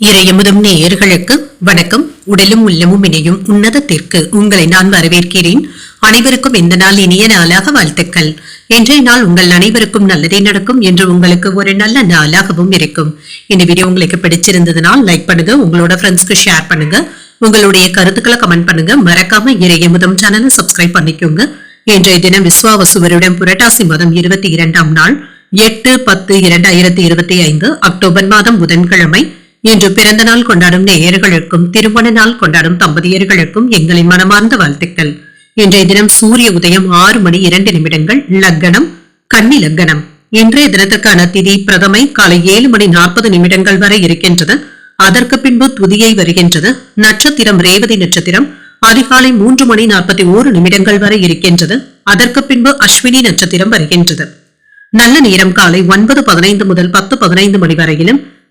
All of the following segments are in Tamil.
இறையமுதும் நேயர்களுக்கு வணக்கம். உடலும் உள்ளமும் இணையும் உன்னதத்திற்கு உங்களை நான் வரவேற்கிறேன். அனைவருக்கும் இந்த நாள் இனிய நாளாக வாழ்த்துக்கள். இன்றைய நாள் உங்கள் அனைவருக்கும் நல்லதே நடக்கும் என்று உங்களுக்கு ஒரு நல்ல நாளாகவும் இருக்கும். இந்த வீடியோ உங்களுக்கு பிடிச்சிருந்ததுனால் லைக் பண்ணுங்க உங்களோட ஃப்ரெண்ட்ஸ்க்கு ஷேர் பண்ணுங்க. உங்களுடைய கருத்துக்களை கமெண்ட் பண்ணுங்க. மறக்காம இறையமுதம் சேனலை சப்ஸ்கிரைப் பண்ணிக்கோங்க. இன்றைய தினம் விஸ்வாவசுவருடன் புரட்டாசி மாதம் இருபத்தி இரண்டாம் நாள் எட்டு பத்து இரண்டாயிரத்தி இருபத்தி ஐந்து அக்டோபர் மாதம் புதன்கிழமை இன்று பிறந்த நாள் கொண்டாடும் நேயர்களுக்கும் திருமண நாள் கொண்டாடும் தம்பதியர்களுக்கும் எங்களின் மனமார்ந்த வாழ்த்துக்கள். இன்றைய தினம் சூரிய உதயம் ஆறு மணி இரண்டு நிமிடங்கள் லக்கணம் கன்னி லக்கணம். இன்றைய தினத்திற்கான திதி பிரதமை காலை ஏழு மணி நாற்பது நிமிடங்கள் வரை இருக்கின்றது. அதற்கு பின்பு துதியை வருகின்றது. நட்சத்திரம் ரேவதி நட்சத்திரம் அதிகாலை மூன்று மணி நாற்பத்தி ஓரு நிமிடங்கள் வரை இருக்கின்றது. அதற்கு பின்பு அஸ்வினி நட்சத்திரம் வருகின்றது. நல்ல நேரம் காலை ஒன்பது பதினைந்து முதல் பத்து பதினைந்து மணி வரையிலும்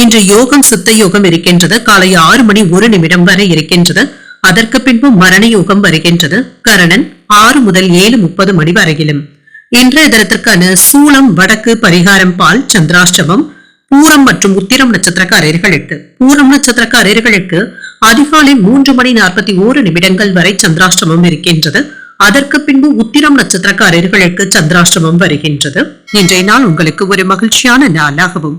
இன்று யோகம் சித்த யோகம் இருக்கின்றது. காலை ஆறு மணி ஒரு நிமிடம் வரை இருக்கின்றது. அதற்கு பின்பு மரண யோகம் வருகின்றது. கரணன் ஆறு முதல் ஏழு முப்பது மணி வரையிலும். இன்றைய தினத்திற்கான சூளம் வடக்கு பரிகாரம் பால் சந்திராஷ்டமம் பூரம் மற்றும் உத்திரம் நட்சத்திரக்காரர்களுக்கு. பூரம் நட்சத்திரக்காரர்களுக்கு அதிகாலை மூன்று மணி நாற்பத்தி ஓரு நிமிடங்கள் வரை சந்திராஷ்டமம் இருக்கின்றது. அதற்கு பின்பு உத்திரம் நட்சத்திரக்காரர்களுக்கு சந்திராஷ்டமம் வருகின்றது. இன்றைய நாள் உங்களுக்கு ஒரு மகிழ்ச்சியான நாளாகவும்